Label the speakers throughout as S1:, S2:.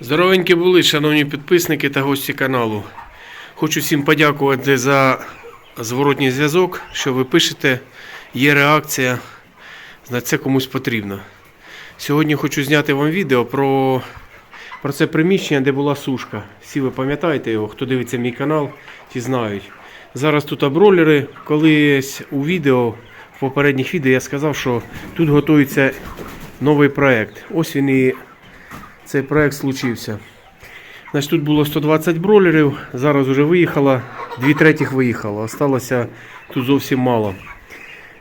S1: Здоровенькі були, шановні підписники та гості каналу. Хочу всім подякувати за зворотній зв'язок, що ви пишете, є реакція, значить це комусь потрібно. Сьогодні хочу зняти вам відео про, про це приміщення, де була сушка. Всі ви пам'ятаєте його, хто дивиться мій канал, ті знають. Зараз тут абролери. Колись у відео, в попередніх відео я сказав, що тут готується новий проект. Ось він і цей проект случився. Значить, тут було 120 бролерів, зараз вже виїхало, дві третіх виїхало. Осталося тут зовсім мало.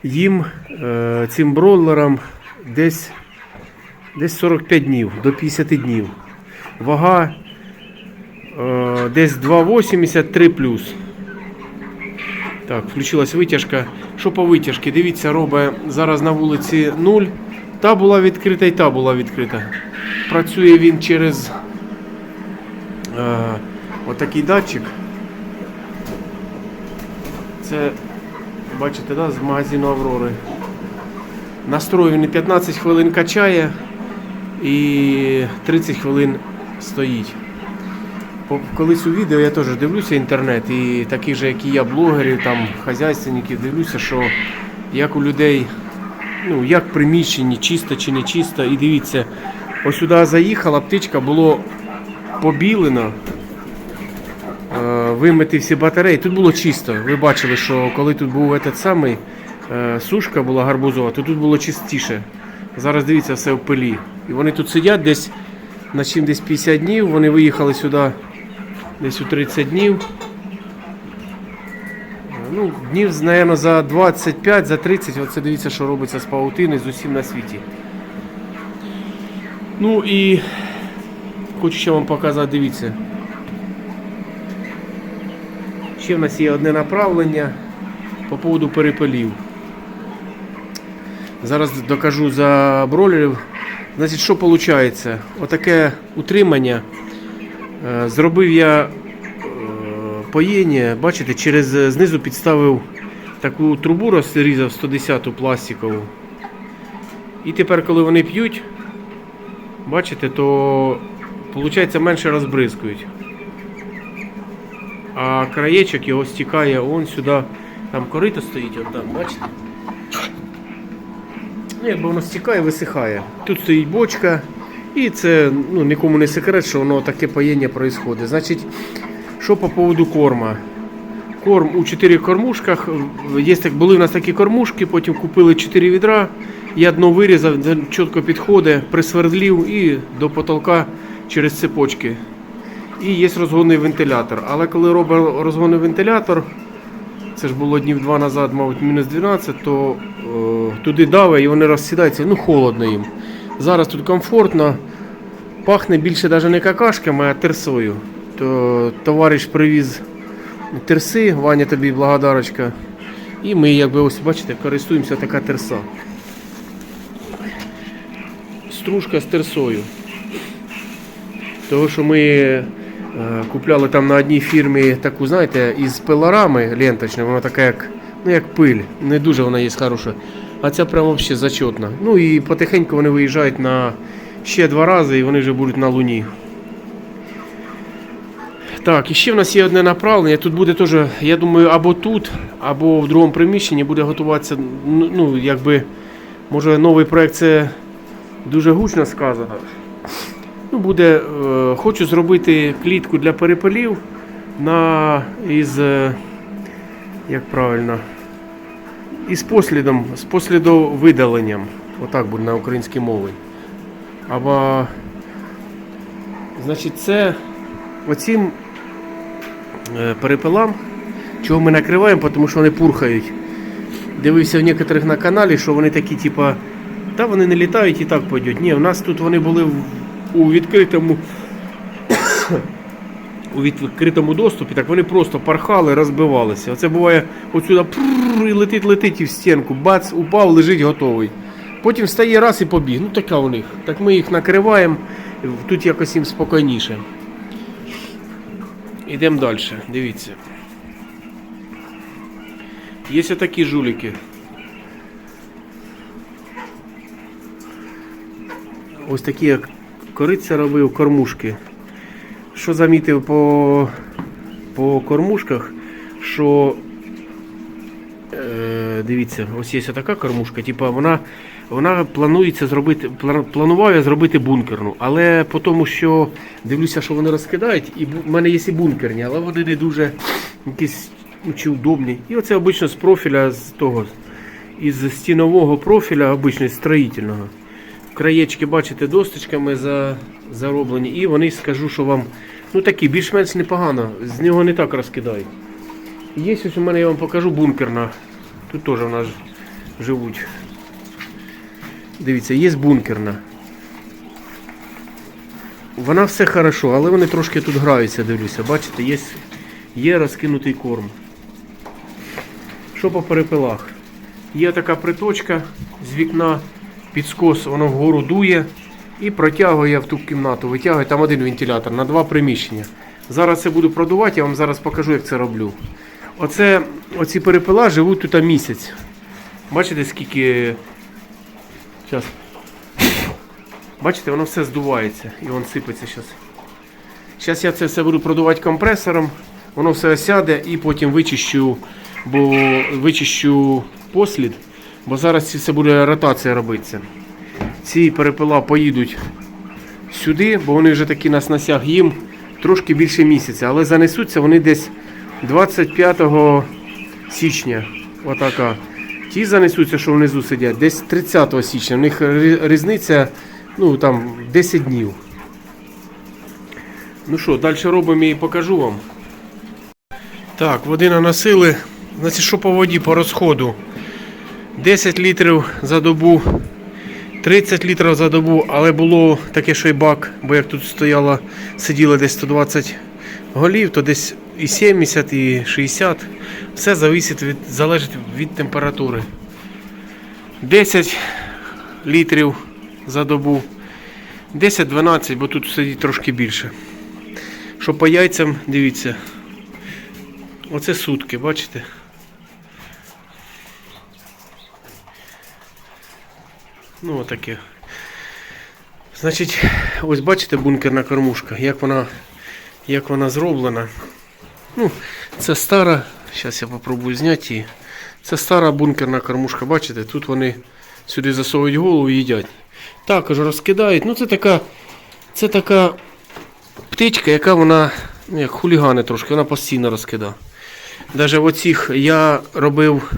S1: Їм, е, цим бролерам, десь, десь 45 днів, до 50 днів. Вага е, десь 2,83 плюс. Так, включилась витяжка. Що по витяжці? Дивіться, робить зараз на вулиці 0. Та була відкрита і та була відкрита. Працює він через е, отакий датчик. Це, бачите, да, з магазину Аврори. Настрою він 15 хвилин качає і 30 хвилин стоїть. Колись у відео я теж дивлюся інтернет, і таких же, як і я, блогерів, там, хазяйственників, дивлюся, що як у людей, ну, як приміщенні, чисто чи не чисто. І дивіться, ось сюди заїхала, птичка було побілено, е, вимити всі батареї. Тут було чисто. Ви бачили, що коли тут був этот самий, е, сушка була гарбузова, то тут було чистіше. Зараз дивіться, все в пилі. І вони тут сидять десь на чим десь 50 днів. Вони виїхали сюди десь у 30 днів. Ну, днів, мабуть, за 25, за 30. Оце дивіться, що робиться з паутини з усім на світі. Ну і хочу ще вам показати, дивіться. Ще в нас є одне направлення по поводу перепелів. Зараз докажу за бролерів. Значить, що виходить? Отаке утримання. Е, Зробив я поєння, бачите, через е, знизу підставив таку трубу, розрізав 110-ту пластикову. І тепер, коли вони п'ють, бачите, то виходить менше розбризкують. А краєчок його стікає он сюди, там корито стоїть, от там, бачите? Ну, якби воно стікає, висихає. Тут стоїть бочка, і це ну, нікому не секрет, що воно таке паєння відбувається. Значить, що по поводу корма? Корм у 4 кормушках. Так, були в нас такі кормушки, потім купили 4 відра. Я дно вирізав, чітко підходить, присвердлів і до потолка через цепочки. І є розгонний вентилятор. Але коли робив розгонний вентилятор, це ж було днів два назад, мабуть, мінус 12, то е, туди даве і вони розсідаються, ну холодно їм. Зараз тут комфортно, пахне більше навіть не какашками, а терсою. То товариш привіз терси, Ваня тобі благодарочка. І ми, якби ось бачите, користуємося така терса. Стружка з терсою. Того, що ми е, купляли там на одній фірмі таку, знаєте, із пилорами ленточною, вона така як, ну, як пиль, не дуже вона є хороша. А ця прямо взагалі зачетна. Ну і потихеньку вони виїжджають на ще два рази і вони вже будуть на луні. Так, і ще в нас є одне направлення. Тут буде теж, я думаю, або тут, або в другому приміщенні буде готуватися, ну, ну якби, може, новий проект це дуже гучно сказано. Ну, буде, е, хочу зробити клітку для перепелів на, із, е, як правильно, із послідом, з послідовидаленням. Отак буде на українській мові. Або, значить, це оцім е, перепелам, чого ми накриваємо, тому що вони пурхають. Дивився в некоторих на каналі, що вони такі, типа, та вони не літають і так пойдуть. Ні, у нас тут вони були у відкритому у відкритому доступі, так вони просто пархали, розбивалися. Оце буває отсюди і летить, летить і в стінку, бац, упав, лежить готовий. Потім встає раз і побіг. Ну така у них. Так ми їх накриваємо, тут якось їм спокійніше. Йдемо далі, дивіться. Є такі жуліки. Ось такі як кориця робив кормушки. Що замітив по, по кормушках, що е, дивіться, ось є така кормушка, типа вона, вона планується зробити, пла- планував я зробити бункерну, але по тому, що дивлюся, що вони розкидають, і в мене є і бункерні, але вони не дуже якісь ну, чи удобні. І оце обично з профіля з того, із стінового профіля, обично строїтельного. Краєчки, бачите, досточками за, зароблені, і вони скажу, що вам ну такі більш-менш непогано, з нього не так розкидають. Є ось у мене, я вам покажу бункерна. Тут теж у нас живуть. Дивіться, є бункерна. Вона все хорошо, але вони трошки тут граються, дивлюся. Бачите, є, є розкинутий корм. Що по перепилах? Є така приточка з вікна, підскос, воно вгору дує і протягує в ту кімнату. Витягує там один вентилятор на два приміщення. Зараз це буду продувати, я вам зараз покажу, як це роблю. Оце, оці перепила живуть тут місяць. Бачите, скільки. Зараз. Бачите, воно все здувається і воно сипеться зараз. Зараз я це все буду продувати компресором, воно все осяде і потім вичищу, бо вичищу послід, бо зараз це буде ротація робитися. Ці перепила поїдуть сюди, бо вони вже такі на снасях їм трошки більше місяця, але занесуться вони десь 25 січня. Отака. Ті занесуться, що внизу сидять, десь 30 січня. У них різниця ну, там, 10 днів. Ну що, далі робимо і покажу вам. Так, води наносили. Значить, що по воді, по розходу. 10 літрів за добу, 30 літрів за добу, але було таке, що й бак, бо як тут стояло, сиділо десь 120 голів, то десь і 70, і 60. Все залежить від, залежить від температури. 10 літрів за добу. 10-12, бо тут сидить трошки більше. Що по яйцям, дивіться. Оце сутки, бачите? Ну, отаке. Значить, ось бачите бункерна кормушка, як вона, як вона зроблена. Ну, це стара, зараз я попробую зняти її. Це стара бункерна кормушка, бачите, тут вони сюди засовують голову і їдять. Також розкидають. Ну, це така, це така птичка, яка вона, ну, як хулігани трошки, вона постійно розкидає. Даже в оцих я робив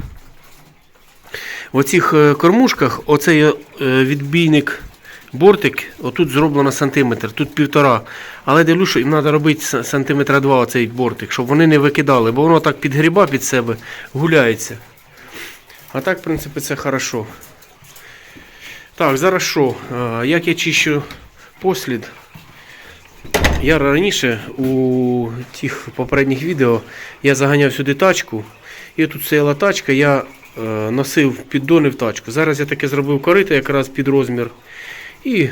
S1: в оцих е, кормушках оцей е, відбійник бортик, отут зроблено сантиметр, тут півтора. Але дивлюсь, що їм треба робити са- сантиметра два оцей бортик, щоб вони не викидали, бо воно так підгріба під себе, гуляється. А так, в принципі, це хорошо. Так, зараз що? Як я чищу послід? Я раніше у тих попередніх відео я заганяв сюди тачку. І тут стояла тачка, я е, носив піддони в тачку. Зараз я таке зробив корито якраз під розмір. І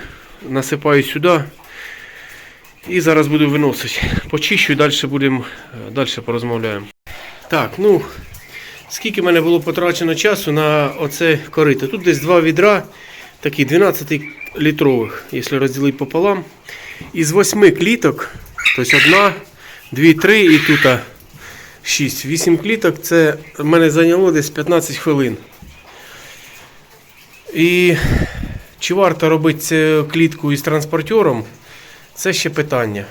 S1: насипаю сюди. І зараз буду виносити. Почищу і далі будемо далі порозмовляємо. Так, ну скільки в мене було потрачено часу на оце корито. Тут десь два відра, такі 12 літрових, якщо розділити пополам. Із восьми кліток, тобто одна, дві, три і тут шість. Вісім кліток це в мене зайняло десь 15 хвилин. І чи варто робити клітку із транспортером, це ще питання.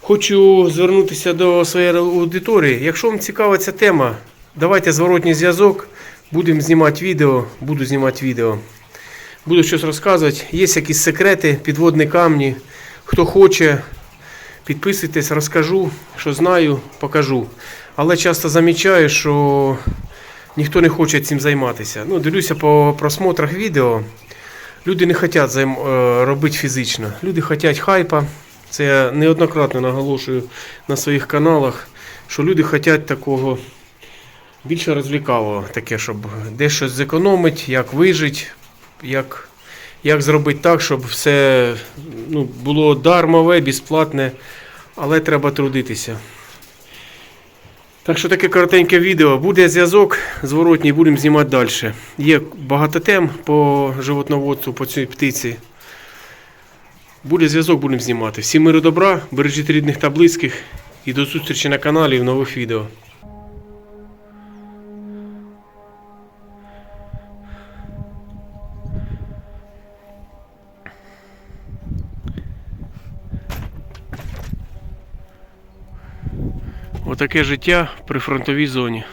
S1: Хочу звернутися до своєї аудиторії. Якщо вам цікава ця тема, давайте зворотній зв'язок, будемо знімати відео, буду знімати відео. Буду щось розказувати. Є якісь секрети, підводні камні. Хто хоче, підписуйтесь, розкажу, що знаю, покажу. Але часто замічаю, що ніхто не хоче цим займатися. Ну, дивлюся по просмотрах відео. Люди не хочуть е, робити фізично. Люди хочуть хайпа. Це я неоднократно наголошую на своїх каналах, що люди хочуть такого більше розвлікавого, таке, щоб дещо зекономити, як вижити, як, як зробити так, щоб все ну, було дармове, безплатне, але треба трудитися. Так що таке коротеньке відео. Буде зв'язок зворотній, будемо знімати далі. Є багато тем по животноводству, по цій птиці. Буде зв'язок, будемо знімати. Всім миру добра, бережіть рідних та близьких і до зустрічі на каналі в нових відео. Отаке життя при фронтовій зоні.